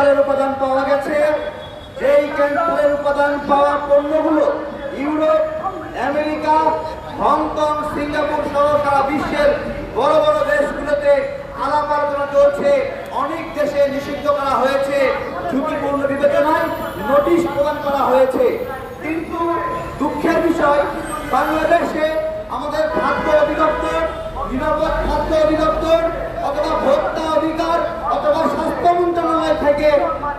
ক্যান্সারের উপাদান পাওয়া গেছে। যেই ক্যান্সারের উপাদান পাওয়া পণ্যগুলো ইউরোপ, আমেরিকা, হংকং, সিঙ্গাপুর সহ সারা বিশ্বের বড় বড় দেশগুলোতে আলাপ আলোচনা চলছে। অনেক দেশে নিষিদ্ধ করা হয়েছে। ঝুঁকিপূর্ণ বিবেচনায় নোটিশ প্রদান করা হয়েছে। কিন্তু দুঃখের বিষয়, বাংলাদেশে আমাদের খাদ্য অধিদপ্তর, নিরাপদ খাদ্য অধিদপ্তর মন্ত্রণালয় থেকে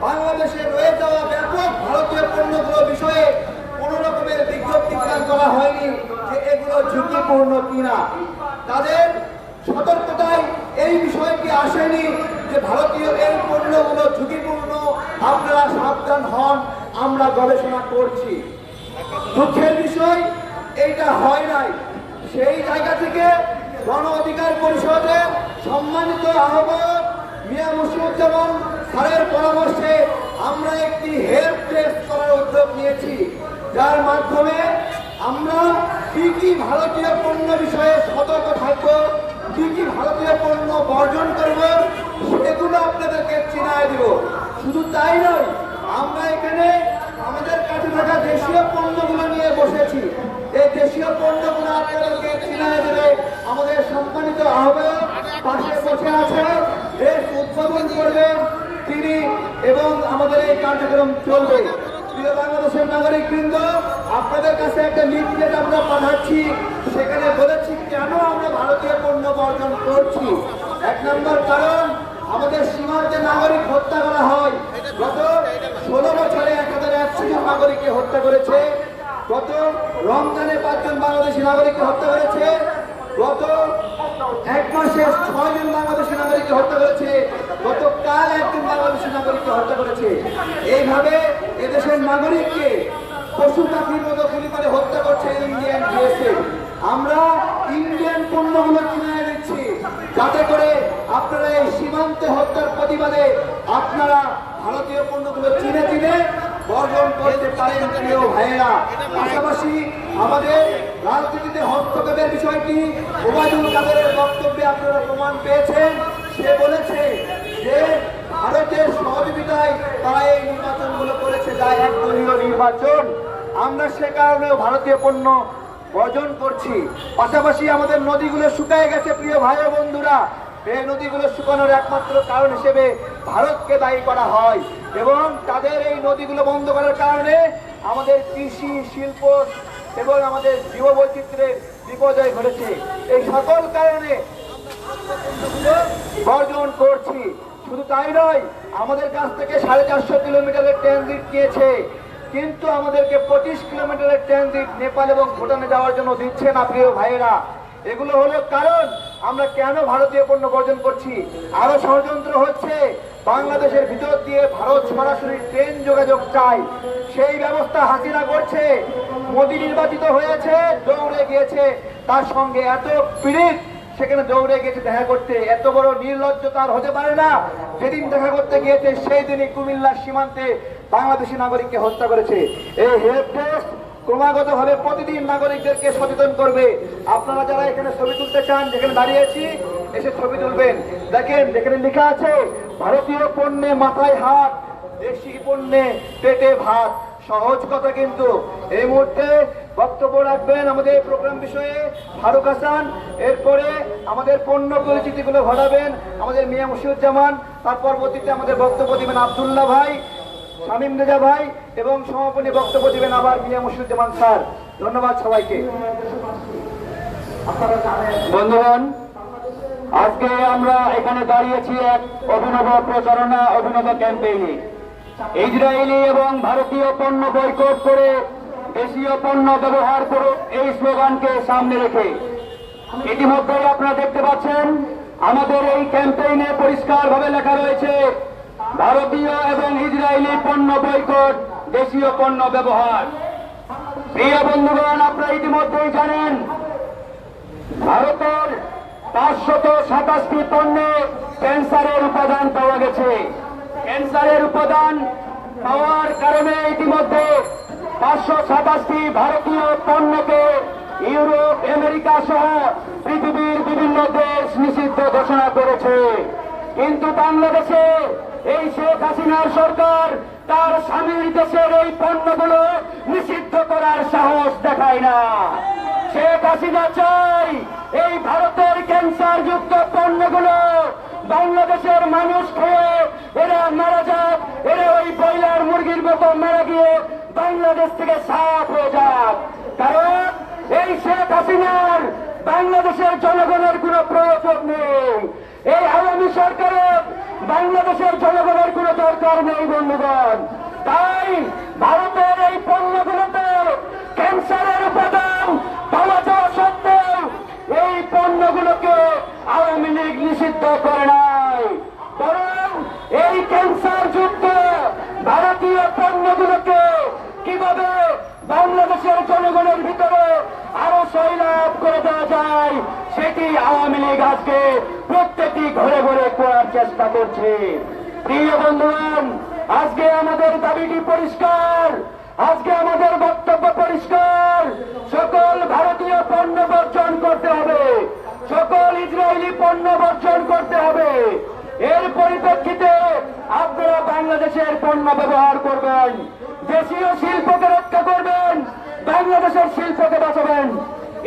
বাংলাদেশে রয়ে যাওয়া ব্যাপক ভারতীয় পণ্যগুলো বিষয়ে কোনো রকমের বিজ্ঞপ্তি প্রদান করা হয়নি যে এগুলো ঝুঁকিপূর্ণ কিনা। তাদের সতর্কতায় এই বিষয়টি আসেনি যে ভারতীয় এই পণ্যগুলো ঝুঁকিপূর্ণ, আপনারা সাবধান হন, আমরা গবেষণা করছি। দুঃখের বিষয়, এইটা হয় নাই। সেই জায়গা থেকে গণ অধিকার পরিষদের সম্মানিত আহ্বায়ক মিয়া মুসিউজ্জামান স্যারের পরামর্শে আমরা একটি হেল্প টেস্ট করার উদ্যোগ নিয়েছি। যার মাধ্যমে আমরা কি কি ভারতীয় পণ্য বিষয়ে সতর্ক থাকব, কি কি ভারতীয় পণ্য বর্জন করব, সেগুলো আপনাদেরকে চিনায় দিব। শুধু তাই নয়, আমরা এখানে আমাদের কাছে থাকা দেশীয় পণ্যগুলো নিয়ে বসেছি। এই দেশীয় পণ্যগুলো আপনাদেরকে চিনায় দেবে আমাদের সম্মানিত আহ্বায়ক পাশে বসে আছে। দেশ উদ্বোধন করবেন তিনি এবং আমাদের এই কার্যক্রম চলবে। প্রিয় বাংলাদেশের নাগরিক বৃন্দ আপনাদের কাছে একটা লিফলেট আমরা পাঠাচ্ছি, সেখানে বলেছি কেন আমরা ভারতীয় পণ্য বর্জন করছি। এক নম্বর কারণ, আমাদের সীমান্তে নাগরিক হত্যা করা হয়। গত ষোলো বছরে এক হাজার একশো জন নাগরিককে হত্যা করেছে। গত রমজানে পাঁচজন বাংলাদেশি নাগরিককে হত্যা করেছে। গত এক মাসে ছয় জন বাংলাদেশি নাগরিককে হত্যা করেছে। গতকাল একজন বাংলাদেশি নাগরিককে হত্যা করেছে। এইভাবে এদেশের নাগরিককে পশু পাখির মতো গুলি করে হত্যা করছে ইন্ডিয়ান বিএসএফ। আমরা ইন্ডিয়ান পণ্যগুলো কিনে দিচ্ছি। যাতে করে আপনারা এই সীমান্তে হত্যার প্রতিবাদে আপনারা ভারতীয় পণ্যগুলো চিনে চিনে বর্জন করতে পারেন প্রিয় ভাইয়েরা। পাশাপাশি আমাদের রাজনীতিতে হস্তক্ষেপের বিষয়টি ওবায়দুল কাদেরের বক্তব্যে আপনারা প্রমাণ পেয়েছেন। সে বলেছে যে ভারতের সহযোগিতায় তারা এই নির্বাচনগুলো করেছে, যা একদলীয় নির্বাচন। আমরা সে কারণেও ভারতীয় পণ্য বর্জন করছি। পাশাপাশি আমাদের নদীগুলো শুকায় গেছে, প্রিয় ভাই বন্ধুরা। এই নদীগুলো শুকানোর একমাত্র কারণ হিসেবে ভারতকে দায়ী করা হয় এবং তাদের এই নদীগুলো বন্ধ করার কারণে আমাদের কৃষি, শিল্প এবং আমাদের জীববৈচিত্র্যের বিপর্যয় ঘটেছে। এই সকল কারণে বর্জন করছি। শুধু তাই নয়, আমাদের কাছ থেকে সাড়ে চারশো কিলোমিটারের ট্রানজিট নিয়েছে। কিন্তু আমাদেরকে পঁচিশ কিলোমিটারের ট্রানজিট নেপাল এবং ভুটানে যাওয়ার জন্য দিচ্ছে না, প্রিয় ভাইয়েরা। এগুলো হলো কারণ। আমরা কেন ভারতীয় পণ্য বর্জন করছি? আরও ষড়যন্ত্র হচ্ছে। বাংলাদেশের ভিতর দিয়ে ভারত সরাসরি ট্রেন যোগাযোগ চাই। সেই ব্যবস্থা হাসিনা করছে। মোদী নির্বাচিত হয়েছে, দৌড়ে গিয়েছে। তার সঙ্গে এত পীড়িত, সেখানে দৌড়ে গেছে দেখা করতে। এত বড় নির্লজ্জ তার হতে পারে না। যেদিন দেখা করতে গিয়েছে, সেই দিনই কুমিল্লার সীমান্তে বাংলাদেশি নাগরিককে হত্যা করেছে। এই হেল্প ডেস্ক ক্রমাগত ভাবে প্রতিদিন নাগরিকদেরকে সচেতন করবে। আপনারা যারা এখানে ছবি তুলতে চান, যেখানে দাঁড়িয়েছি এসে ছবি তুলবেন। দেখেন, যেখানে লেখা আছে, ভারতীয় পণ্যে মাথায় হাত, দেশি পণ্যে পেটে ভাত। সহজ কথা কিন্তু। এই মুহূর্তে বক্তব্য রাখবেন আমাদের প্রোগ্রাম বিষয়ে ফারুক হাসান। এরপরে আমাদের পণ্য পরিচিতিগুলো ঘটাবেন আমাদের মিয়া মুশিউজ্জামান। তার পরবর্তীতে আমাদের বক্তব্য দিবেন আবদুল্লাহ ভাই। শামীম রেজা ভাই এবং সমাপনী বক্তব্য দিবেন আবার মিয়া মুশিউজ্জামান স্যার। ধন্যবাদ সবাইকে। বন্ধুগণ, আজকে আমরা এখানে দাঁড়িয়েছি এক অভিনব প্রচারণা, অভিনব ক্যাম্পেইনে। ইসরায়েলি এবং ভারতীয় পণ্য বয়কট করে দেশীয় পণ্য ব্যবহার করুক এই স্লোগানকে সামনে রেখে। ইতিমধ্যেই আপনারা দেখতে পাচ্ছেন, আমাদের এই ক্যাম্পেইনে পরিষ্কারভাবে লেখা রয়েছে, ভারতীয় এবং ইসরায়েলি পণ্য বয়কট, দেশীয় পণ্য ব্যবহার। প্রিয় বন্ধুগণ, আপনারা ইতিমধ্যেই জানেন, ভারতের পাঁচশত সাতাশটি পণ্যে ক্যান্সারের উপাদান পাওয়া গেছে। ক্যান্সারের উপাদান পাওয়ার কারণে ইতিমধ্যে পাঁচশো সাতাশটি ভারতীয় পণ্যকে ইউরোপ, আমেরিকা সহ পৃথিবীর বিভিন্ন দেশ নিষিদ্ধ ঘোষণা করেছে। কিন্তু বাংলাদেশে এই শেখ হাসিনার সরকার তার স্বামীর দেশের এই পণ্যগুলো নিষিদ্ধ করার সাহস দেখায় না। শেখ হাসিনা চাই এই ভারতের ক্যান্সার যুক্ত পণ্যগুলো বাংলাদেশের মানুষ খেয়ে এরা মারা যাক, এরা ওই ব্রয়লার মুরগির মতো মারা গিয়ে বাংলাদেশ থেকে সাফ হয়ে যাক। কারণ এই শেখ হাসিনার বাংলাদেশের জনগণের কোনো প্রয়োজন নেই। এই আওয়ামী সরকারের বাংলাদেশের জনগণের কোনো দরকার নেই, বন্ধুগণ। তাই ভারতের এই পণ্যগুলোতে ক্যান্সারের উপাদান পাওয়া যাওয়া সত্ত্বেও এই পণ্যগুলোকে আওয়ামী লীগ নিষিদ্ধ করে নাই। বরং এই ক্যান্সার যুক্ত ভারতীয় পণ্যগুলোকে কীভাবে বাংলাদেশের জনগণের ভিতরে আরও সৈলাভ করে দেওয়া যায়। সেটি আওয়ামী লীগ আজকে প্রত্যেকটি ঘরে ঘরে করার চেষ্টা করছে। প্রিয় বন্ধুগণ, আজকে আমাদের দাবিটি পরিষ্কার। আজকে আমাদের বক্তব্য পরিষ্কার। সকল ভারতীয় পণ্য বর্জন করতে হবে। সকল ইসরায়েলি পণ্য বর্জন করতে হবে। এর পরিপ্রেক্ষিতে আপনারা বাংলাদেশের পণ্য ব্যবহার করবেন, দেশীয় শিল্পকে রক্ষা করবেন বাংলাদেশের শিল্পকে বাঁচাবেন।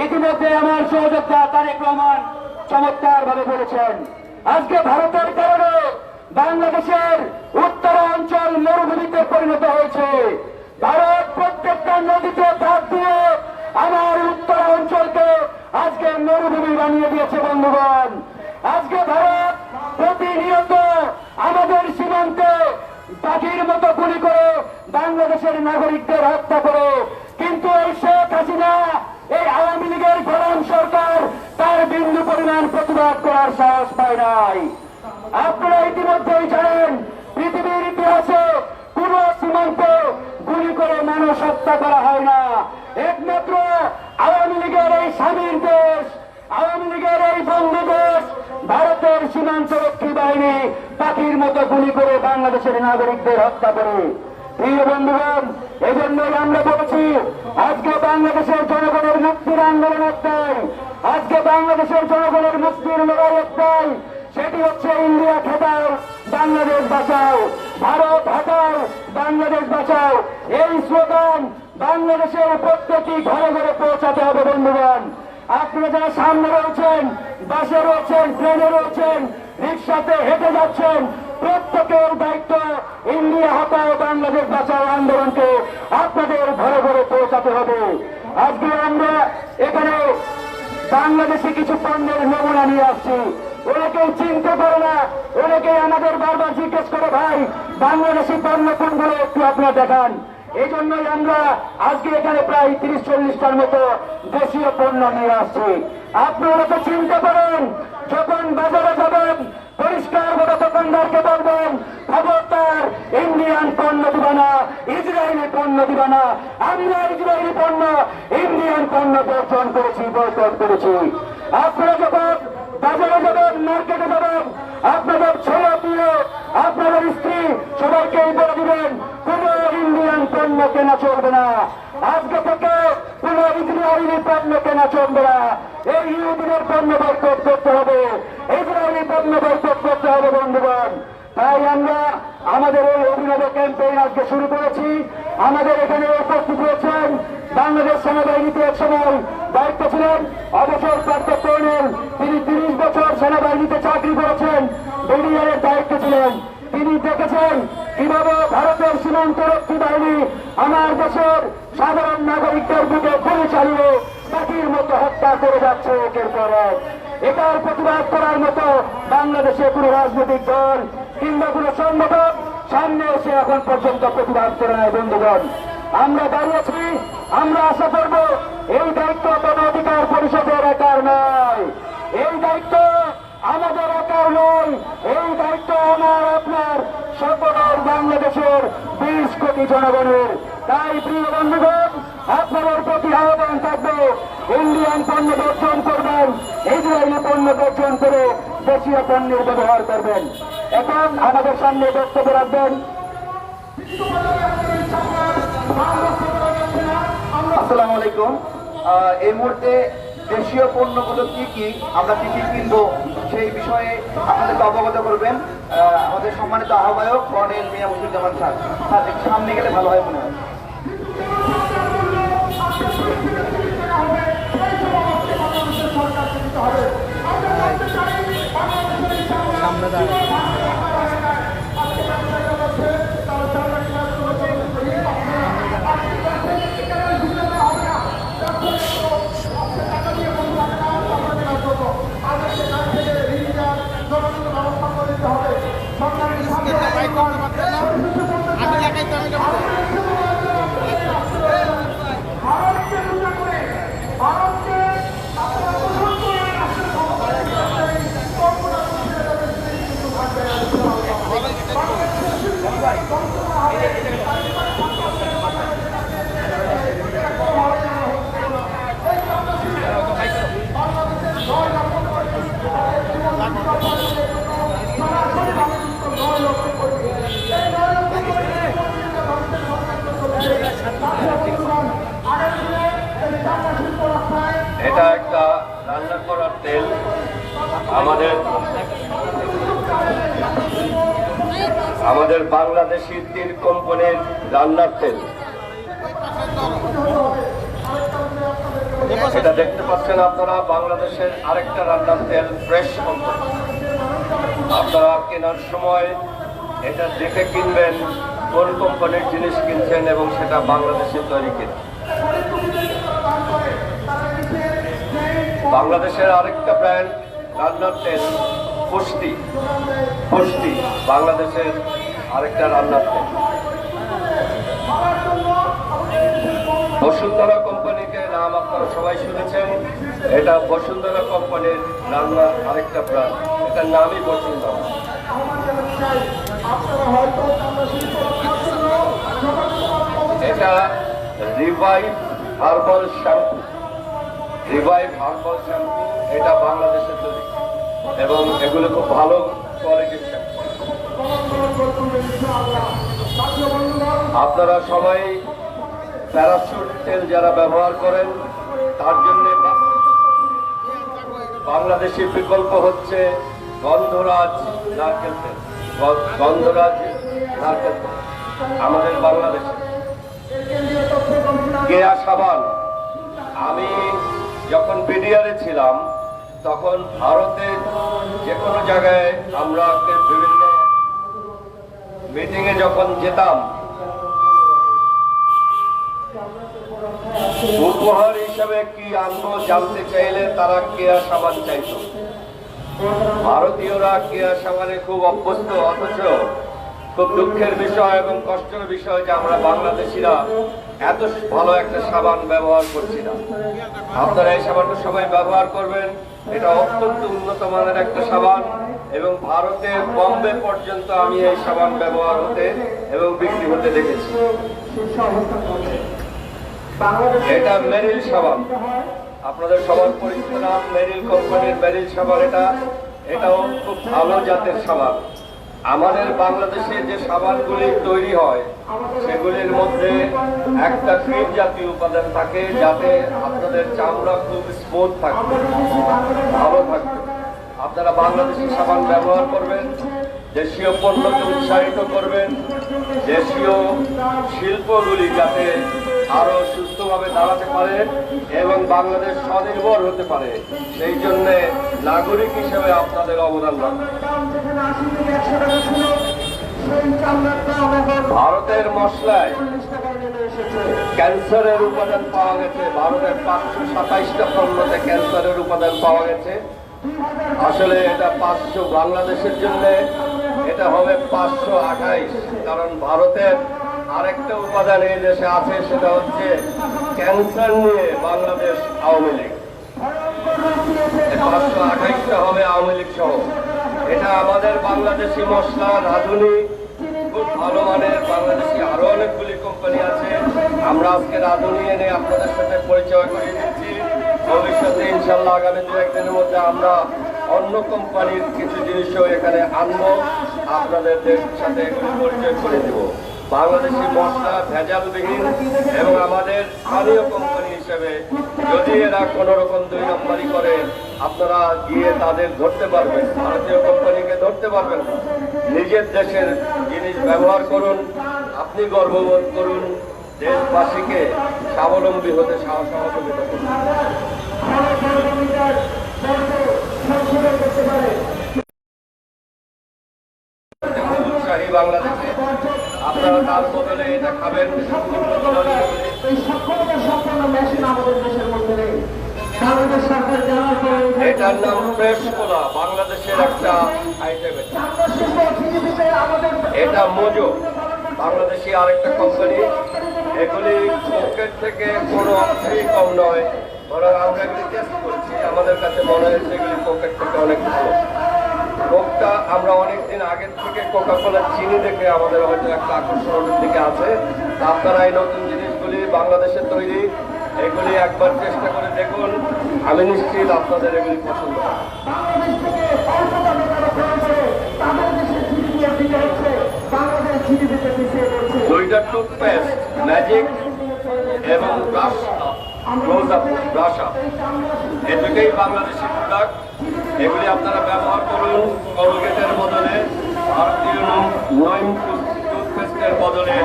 ইতিমধ্যে আমার সহযোদ্ধা তারেক রহমান চমৎকার ভাবে বলেছেন, আজকে ভারতের কারণে বাংলাদেশের উত্তরাঞ্চল মরুভূমিতে পরিণত হয়েছে। ভারত প্রত্যেকটা নদীতে ভাগ দিয়ে আমার উত্তরাঞ্চলকে আজকে মরুভূমি বানিয়ে দিয়েছে বন্ধুগণ। আজকে ভারত প্রতিনিয়ত আমাদের সীমান্তে পাখির মতো গুলি করে বাংলাদেশের নাগরিকদের হত্যা করে কিন্তু এই শেখ হাসিনা, এই আওয়ামী লীগের গোলাম সরকার, তার বিন্দু পরিমাণ প্রতিবাদ করার সাহস পায় নাই। আপনারা ইতিমধ্যেই জানেন, পৃথিবীর ইতিহাসে কোন সীমান্তে গুলি করে মানুষ হত্যা করা হয় না। একমাত্র আওয়ামী লীগের এই স্বাধীন দেশ, আওয়ামী লীগের এই বন্ধু দেশ, ভারতের সীমান্তরক্ষী বাহিনী পাখির মতো গুলি করে বাংলাদেশের নাগরিকদের হত্যা করে। প্রিয় বন্ধুগণ এই জন্যই আমরা বলছি, আজকে বাংলাদেশের জনগণের মুক্তির আন্দোলন একটাই। আজকে বাংলাদেশের জনগণের মুক্তির লড়াই একটাই। সেটি হচ্ছে ইন্ডিয়া খেদাও বাংলাদেশ বাঁচাও। ভারত হটাও, বাংলাদেশ বাঁচাও। এই স্লোগান বাংলাদেশের প্রত্যেকটি ঘরে ঘরে পৌঁছাতে হবে বন্ধুগণ। আপনারা যারা সামনে রয়েছেন, বাসে রয়েছেন, ট্রেনে রয়েছেন, রিক্সাতে হেঁটে যাচ্ছেন প্রত্যেকের দায়িত্ব ইন্ডিয়া হটাও, বাংলাদেশ বাঁচাও আন্দোলনকে আপনাদের ঘরে ঘরে পৌঁছাতে হবে। আজকে আমরা এখানে বাংলাদেশে কিছু পণ্যের নমুনা নিয়ে আসছি। অনেকেই চিন্তা করে না, অনেকেই আমাদের বারবার জিজ্ঞেস করে, ভাই, বাংলাদেশি পণ্য কোনগুলো একটু আপনারা দেখান? এই জন্যই আমরা আজকে এখানে প্রায় তিরিশ চল্লিশটার মতো দেশীয় পণ্য নিয়ে আসছি। আপনারা তো চিন্তা করেন যখন বাজারে যাবেন পরিষ্কার ভাবে দোকানদারকে বলবেন, খবরদার, ইন্ডিয়ান পণ্য দিবা না ইসরায়েলি পণ্য দিবা না আমরা ইসরায়েলি পণ্য, ইন্ডিয়ান পণ্য বর্জন করেছি, বয়কট করেছি। আপনারা যখন বাজারে যাবেন, মার্কেটে যাবেন, আপনাদের ছেলে দিয়ে আপনাদের স্ত্রী সবাইকে বলে দিবেন। কোন ইন্ডিয়ান পণ্য কেনা চলবে না। আজকে থেকে কোন ইসরায়েলি পণ্য কেনা চলবে না। এই ইউদিনের পণ্য বয়কট করতে হবে। ইসরায়েলি পণ্য বয়কট করতে হবে, বন্ধুগণ। তাই আমরা আমাদের এই অভিনব ক্যাম্পেইন আজকে শুরু করেছি। আমাদের এখানে উপস্থিত রয়েছেন বাংলাদেশ সেনাবাহিনীতে এক সময় দায়িত্ব ছিলেন অবসরপ্রাপ্ত কর্নেল। তিনি তিরিশ বছর সেনাবাহিনীতে চাকরি করেছেন। বিডিআরের দায়িত্ব ছিলেন। তিনি দেখেছেন কীভাবে ভারতের সীমান্তরক্ষী বাহিনী আমার দেশের সাধারণ নাগরিকদের বুকে গুলি চালিয়ে পাখির মতো হত্যা করে যাচ্ছে একের পর এটার প্রতিবাদ করার মতো বাংলাদেশে কোনো রাজনৈতিক দল কিংবা কোনো সংগঠন সামনে এসে এখন পর্যন্ত প্রতিবাদ করে নেয় বন্ধুগণ। আমরা দাঁড়িয়েছি আমরা আশা করব এই দায়িত্ব অধিকার পরিষদের একার নয়। এই দায়িত্ব আমাদের একার নয়, এই দায়িত্ব আমার, আপনার সকলের বাংলাদেশের বিশ কোটি জনগণের। তাই প্রিয় বন্ধুগণ, আপনাদের প্রতি আহ্বান থাকবে, ইন্ডিয়ান পণ্য বর্জন করবেন ইসরায়েলি পণ্য বর্জন করে দেশীয় পণ্যের ব্যবহার করবেন। এখন আমাদের সামনে বক্তব্য রাখবেন। আসসালামু আলাইকুম। এই মুহূর্তে দেশীয় পণ্যগুলো কি কি আমরা কি কি কিনবো সেই বিষয়ে আপনাদেরকে অবগত করবেন। আমাদের সম্মানিত আহ্বায়ক colonel Mia Musuzzaman sir. Sir সামনে গেলে ভালো হয় মনে হয়। আমি লাগাইতে আমি এটা একটা রান্না করার তেল আমাদের আমাদের বাংলাদেশি তিল কোম্পানির রান্নার তেল। এটা দেখতে পাচ্ছেন আপনারা, বাংলাদেশের আরেকটা রান্নার তেল ফ্রেশ আপনারা কেনার সময় এটা দেখে কিনবেন, কোন কোম্পানির জিনিস কিনছেন এবং সেটা বাংলাদেশে তৈরি কিনা। বাংলাদেশের আরেকটা ব্র্যান্ড রান্নার পুষ্টি পুষ্টি, বাংলাদেশের আরেকটা রান্নার বসুন্ধরা কোম্পানিকে নাম আপনারা সবাই শুনেছেন। এটা বসুন্ধরা কোম্পানির রান্নার আরেকটা ব্র্যান্ড। এটার নামই বসুন্ধরা। এটা Revive herbal shampoo. Revive herbal shampoo এটা বাংলাদেশের তৈরি এবং এগুলো খুব ভালো কোয়ালিটির আপনারা সবাই প্যারাশুট তেল যারা ব্যবহার করেন, তার জন্য বাংলাদেশি বিকল্প হচ্ছে গন্ধরাজ নারকেল তেল। গন্ধরাজ নারকেল তেল। আমাদের বাংলাদেশে। কেয়া সাবান আমি যখন বিডিআরে ছিলাম, তখন ভারতে যে কোনো জায়গায় আমরা বিভিন্ন মিটিংয়ে যখন যেতাম উপহার হিসাবে কি আনব জানতে চাইলে তারা কেয়া সাবান চাইতো। ভারতীয়রা কেয়া সাবানে খুব অভ্যস্ত, অথচ খুব দুঃখের বিষয় এবং কষ্টের বিষয় যে আমরা বাংলাদেশিরা এত ভালো একটা সাবান ব্যবহার করছি না। আপনারা এই সাবানটা সবাই ব্যবহার করবেন। এটা অত্যন্ত উন্নত মানের একটা সাবান এবং ভারতে বম্বে পর্যন্ত আমি এই সাবান ব্যবহার হতে এবং বিক্রি হতে দেখেছি। এটা মেরিল সাবান। আপনাদের সবার পরিচিত নাম মেরিল কোম্পানির মেরিল সাবান এটা। এটাও খুব ভালো জাতের সাবান। আমাদের বাংলাদেশে যে সাবানগুলি তৈরি হয়, সেগুলির মধ্যে একটা ক্রিম জাতীয় উপাদান থাকে, যাতে আপনাদের চামড়া খুব স্মুথ থাকবে, ভালো থাকবে। আপনারা বাংলাদেশি সাবান ব্যবহার করবেন, দেশীয় পণ্যকে উৎসাহিত করবেন, দেশীয় শিল্পগুলি যাতে আরও সুস্থভাবে দাঁড়াতে পারে এবং বাংলাদেশ স্বনির্ভর হতে পারে। সেই জন্য নাগরিক হিসেবে আপনাদের অবদান ভারতের মশলায় ক্যান্সারের উপাদান পাওয়া গেছে। ভারতের পাঁচশো সাতাইশটা পণ্যতে ক্যান্সারের উপাদান পাওয়া গেছে। আসলে এটা পাঁচশো বাংলাদেশের জন্য, এটা হবে পাঁচশো আঠাইশ। কারণ ভারতের আরেকটা উপাদান এই দেশে আছে, সেটা হচ্ছে ক্যান্সার নিয়ে বাংলাদেশ আওয়ামী লীগ। পাঁচশো আঠাইশটা হবে আওয়ামী লীগ সহ। এটা আমাদের বাংলাদেশি মশলা, রাঁধুনি, খুব ভালো মানের বাংলাদেশি আরও অনেকগুলি কোম্পানি আছে। আমরা আজকে রাঁধুনি এনে আপনাদের সাথে পরিচয় করিয়ে দিচ্ছি। ভবিষ্যতে ইনশাল্লাহ আগামী দু একদিনের মধ্যে আমরা অন্য কোম্পানির কিছু জিনিসও এখানে আনব। আপনাদের সাথে পরিচয় করে দেব। বাংলাদেশি মশলা ভেজালবিহীন এবং আমাদের স্থানীয় কোম্পানি হিসেবে যদি এরা কোন রকম দুই নম্বরই করে, আপনারা গিয়ে তাদের ধরতে পারবেন ভারতীয় কোম্পানিকে ধরতে পারবেন। নিজের দেশের জিনিস ব্যবহার করুন, আপনি গর্ববোধ করুন, দেশবাসীকে স্বাবলম্বী হতে সহযোগিতা করুন বাংলাদেশে আপনারা তার বদলে এটা খাবেন। এই সক্ষমতা সম্পন্ন মেশিন আমাদের দেশের মধ্যে নেই। বাংলাদেশ সরকার দেওয়ার পরে এটার নাম ফ্রেশ কোলা বাংলাদেশের একটা আইটেম এটা। মোজো বাংলাদেশি আরেকটা কোম্পানি এগুলি পকেট থেকে কোনো অংশেই কম নয়। বরং আমরা এগুলি টেস্ট করছি। আমাদের কাছে মনে হয়েছে এগুলি পকেট থেকে অনেক ভালো। কোকটা আমরা অনেকদিন আগের থেকে কোকা কোলার চিনি দেখে আমাদের হয়তো একটা আকর্ষণের দিকে আছে। আপনারা এই নতুন জিনিসগুলি বাংলাদেশে তৈরি, এগুলি একবার চেষ্টা করে দেখুন। আমি নিশ্চিত আপনাদের এগুলি পছন্দ দুইটা টুথপেস্ট ম্যাজিক এবং ব্রাশ ব্রাশ আপ দুটোই বাংলাদেশি প্রোডাক্ট এগুলি আপনারা ব্যবহার করুন কলগেটের বদলে ভারতীয় নইম টুথপেস্টের বদলে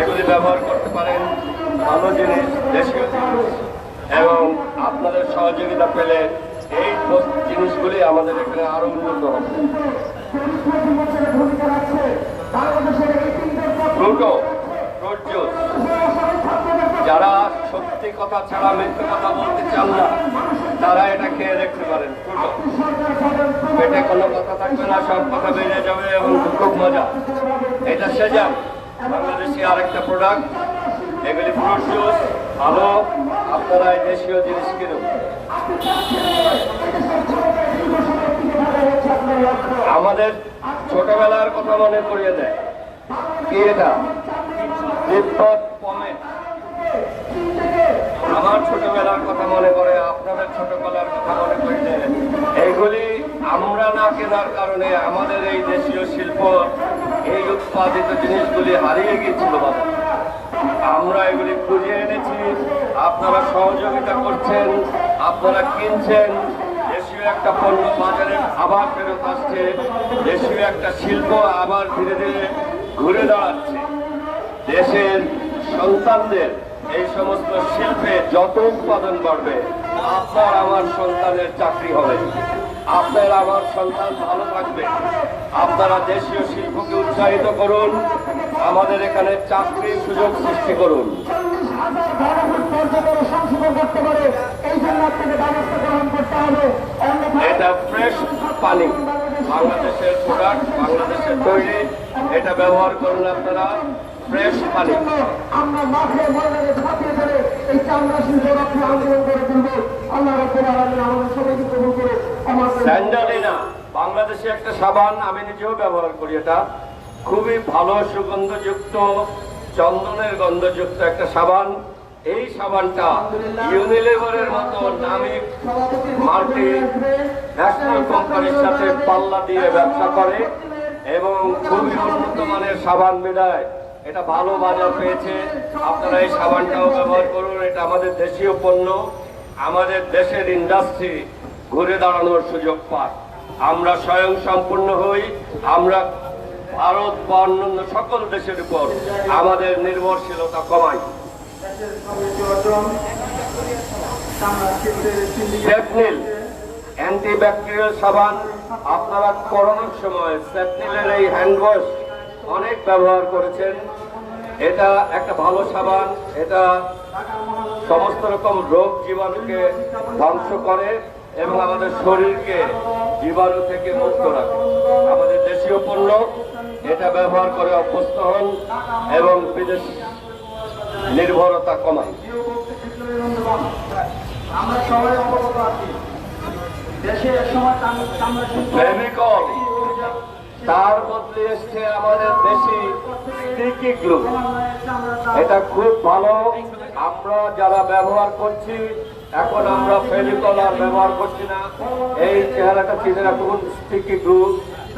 এগুলি ব্যবহার করতে পারেন। ভালো জিনিস দেশীয় জিনিস। এবং আপনাদের সহযোগিতা পেলে এই জিনিসগুলি আমাদের এখানে আরও উন্নত হবে ভূমিকা রাখছে বাংলাদেশের এই তিনটের পক্ষে ফ্রুটো ফ্রুট জুস যারা সত্যি কথা ছাড়া মিথ্যে কথা বলতে চান না। তারা এটা খেয়ে দেখতে পারেন। পেটে কোনো কথা থাকবে না, সব কথা বেরিয়ে যাবে এবং খুব মজা। এটা সেজাম বাংলাদেশি আরেকটা প্রোডাক্ট এগুলি ফ্রুট জুস ভালো। আপনারা এই দেশীয় জিনিস কিনুন। আমাদের ছোটবেলার কথা মনে করিয়ে দেয়। কি এটা? তিব্বত আমার ছোটবেলার কথা মনে করে আপনাদের ছোটবেলার কথা মনে করলে এইগুলি আমরা না কেনার কারণে আমাদের এই দেশীয় শিল্প, এই উৎপাদিত জিনিসগুলি হারিয়ে গিয়েছিল বাবা। আমরা এগুলি খুঁজে এনেছি, আপনারা সহযোগিতা করছেন, আপনারা কিনছেন। দেশীয় একটা পণ্য বাজারে আবার ফেরত আসছে, দেশীয় একটা শিল্প আবার ধীরে ধীরে ঘুরে দাঁড়াচ্ছে। দেশের সন্তানদের এই সমস্ত শিল্পে যত উৎপাদন বাড়বে, আপনার আমার সন্তানের চাকরি হবে। আপনার আমার সন্তান ভালো থাকবে। আপনারা দেশীয় শিল্পকে উৎসাহিত করুন, আমাদের এখানে চাকরির সুযোগ সৃষ্টি করুন। এটা ফ্রেশ পানি। বাংলাদেশের প্রোডাক্ট বাংলাদেশের তৈরি। এটা ব্যবহার করুন আপনারা। আমরা মাঠে ময়দানে ঝাঁপিয়ে ধরে এই চামড়া শিল্প রক্ষা আন্দোলন করে তুলবো। আল্লাহ রব্বুল আলামিন আমাদের সবাইকে কবুল করে আমার স্যান্ডালিনা বাংলাদেশে একটা সাবান আমি নিজেও ব্যবহার করি। এটা খুবই ভালো সুগন্ধযুক্ত চন্দনের গন্ধযুক্ত একটা সাবান। এই সাবানটা ইউনিলেভারের মতো নামি মাল্টি ন্যাশনাল কোম্পানির সাথে পাল্লা দিয়ে ব্যবসা করে এবং খুবই উন্নত মানের সাবান বিদায়। এটা ভালো বাজার পেয়েছে। আপনারা এই সাবানটাও ব্যবহার করুন, এটা আমাদের দেশীয় পণ্য। আমাদের দেশের ইন্ডাস্ট্রি ঘুরে দাঁড়ানোর সুযোগ পায় আমরা স্বয়ং সম্পূর্ণ হই, আমরা ভারত বা অন্যান্য সকল দেশের উপর আমাদের নির্ভরশীলতা কমাই। অ্যান্টিব্যাকটেরিয়াল সাবান, আপনারা করোনার সময় সেফনিলের এই হ্যান্ড ওয়াশ অনেক ব্যবহার করেছেন। এটা একটা ভালো সাবান। এটা সমস্ত রকম রোগ জীবাণুকে ধ্বংস করে এবং আমাদের শরীরকে জীবাণু থেকে মুক্ত রাখে। আমাদের দেশীয় পণ্য এটা ব্যবহার করে অভ্যস্ত হন এবং বিদেশ নির্ভরতা কমান। আমরা সবাই অবগত আছি। দেশে এক সময় ফেভিকল তার বদলে এসছে আমাদের দেশি স্টিকি গ্লু এটা খুব ভালো। আমরা যারা ব্যবহার করছি, এখন আমরা ফেভিকল আর ব্যবহার করছি না। এই চেহারাটা চিনে রাখুন স্টিকি গ্লু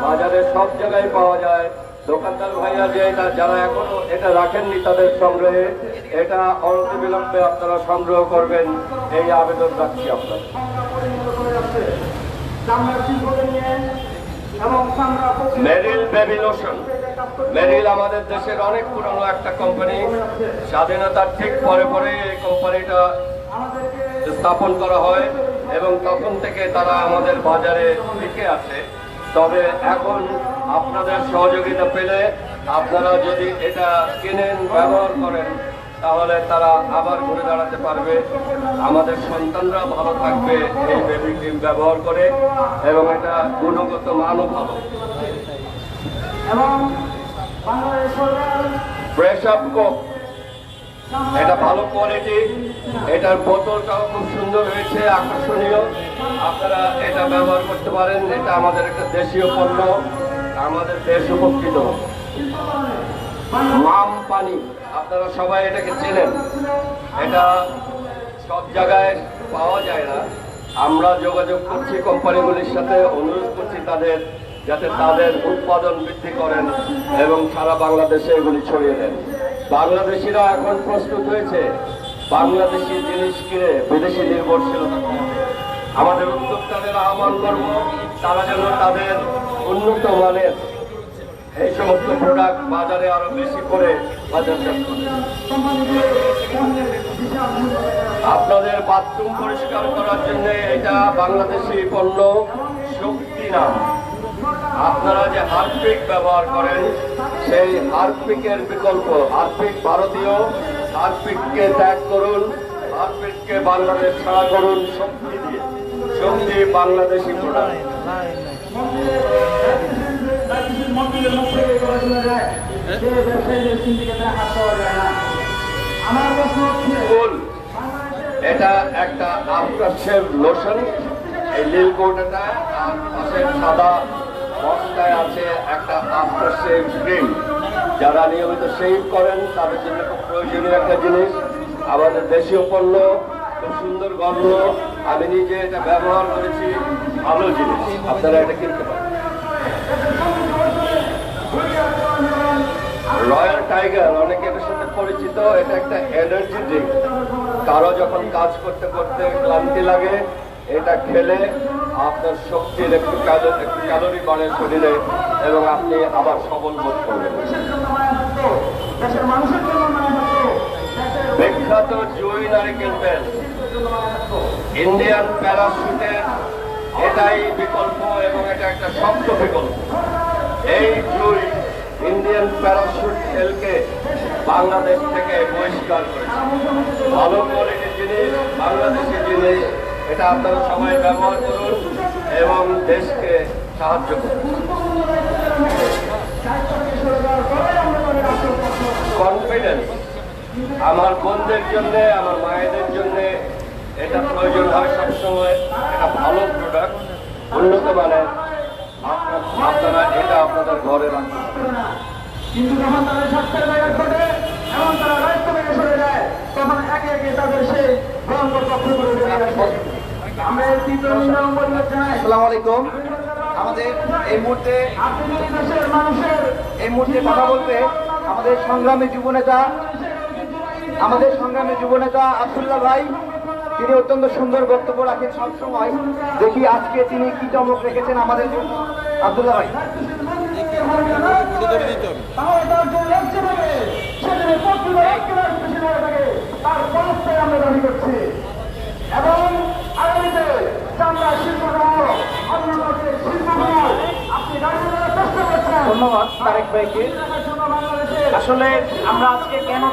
বাজারে সব জায়গায় পাওয়া যায়। দোকানদার ভাইয়া যে এটা, যারা এখনও এটা রাখেননি তাদের সংগ্রহে। এটা অনতি বিলম্বে আপনারা সংগ্রহ করবেন। এই আবেদন রাখছি আপনার মেরিল বেবি লোশন। মেরিল আমাদের দেশের অনেক পুরনো একটা কোম্পানি। স্বাধীনতার ঠিক পরে পরে এই কোম্পানিটা স্থাপন করা হয় এবং তখন থেকে তারা আমাদের বাজারে টিকে আছে। তবে এখন আপনাদের সহযোগিতা পেলে আপনারা যদি এটা কিনেন ব্যবহার করেন তাহলে তারা আবার ঘুরে দাঁড়াতে পারবে। আমাদের সন্তানরা ভালো থাকবে এই বেবি ক্রিম ব্যবহার করে এবং এটা গুণগত মানও ভালো। এবং ফ্রেশ আপ কোক এটা ভালো কোয়ালিটি এটার বোতলটাও খুব সুন্দর হয়েছে আকর্ষণীয়। আপনারা এটা ব্যবহার করতে পারেন এটা আমাদের একটা দেশীয় পণ্য। আমাদের দেশ উপকৃত। মাম পানি আপনারা সবাই এটাকে চেনেন। এটা সব জায়গায় পাওয়া যায় না। আমরা যোগাযোগ করছি কোম্পানিগুলির সাথে, অনুরোধ করছি তাদের যাতে তাদের উৎপাদন বৃদ্ধি করেন এবং সারা বাংলাদেশে এগুলি ছড়িয়ে দেন। বাংলাদেশিরা এখন প্রস্তুত হয়েছে, বাংলাদেশি জিনিস কিনে বিদেশি নির্ভরশীলতা। আমাদের উদ্যোক্তাদের আহ্বান করব, তারা যেন তাদের উন্নত মানের এই সমস্ত প্রোডাক্ট বাজারে আরও বেশি করে আপনাদের বাথরুম পরিষ্কার করার জন্য এটা বাংলাদেশি পণ্য শক্তি নাম আপনারা যে হারপিক ব্যবহার করেন, সেই হারপিকের বিকল্প। হারপিক ভারতীয় হারপিককে ত্যাগ করুন হারপিককে বাংলাদেশ ছাড়া করুন, শক্তি দিয়ে। শক্তি বাংলাদেশি প্রোডাক্ট এটা একটা আফটার শেভ লোশন এই নীল কোটাটা আর পাশে সাদা বস্তায় আছে একটা আফটার শেভ ক্রিম যারা নিয়মিত সেভ করেন, তাদের জন্য খুব প্রয়োজনীয় একটা জিনিস। আমাদের দেশীয় পণ্য, খুব সুন্দর গন্ধ। আমি নিজে এটা ব্যবহার করেছি, ভালো জিনিস। আপনারা এটা কিনতে পারেন। রয়্যাল টাইগার অনেকে এটার সাথে পরিচিত, এটা একটা এনার্জি ড্রিঙ্ক কারও যখন কাজ করতে করতে ক্লান্তি লাগে, এটা খেলে আপনার শক্তির একটু একটু ক্যালোরি বাড়ে শরীরে এবং আপনি আবার সবল বোধ করবেন। বিখ্যাত জুই নারিকেল তেল ইন্ডিয়ান প্যারাশুটের এটাই বিকল্প এবং এটা একটা শক্ত বিকল্প। এই জুই ইন্ডিয়ান প্যারাশুট তেলকে বাংলাদেশ থেকে বহিষ্কার করেছে। ভালো কোয়ালিটির জিনিস, বাংলাদেশি জিনিস, এটা আপনারা সবাই ব্যবহার করুন এবং দেশকে সাহায্য করুন। কনফিডেন্স আমার বোনদের জন্য, আমার মায়েদের জন্য এটা প্রয়োজন হয় সবসময়। এটা ভালো প্রোডাক্ট উন্নত মানের। আপনার- আপনারা এটা আপনাদের ঘরে রাখুন। কিন্তু যখন তাদের স্বাস্থ্যের ব্যাঘাত ঘটে এবং তারা রাষ্ট্র থেকে সরে যায় তখন একে একে তাদের সেই ভয়ঙ্কর পক্ষ করে আমরা তীব্র নিন্দা আসসালামু আলাইকুম। আমাদের এই মুহূর্তে এই মুহূর্তে কথা বলতে আমাদের সংগ্রামী যুবনেতা আমাদের সংগ্রামী যুবনেতা আবদুল্লাহ ভাই তিনি অত্যন্ত সুন্দর বক্তব্য রাখেন সবসময়। দেখি আজকে তিনি কি চমক রেখেছেন আমাদের আবদুল্লাহ ভাই। ধন্যবাদ, তারেক ভাইকে। আসলে আমরা আজকে কেন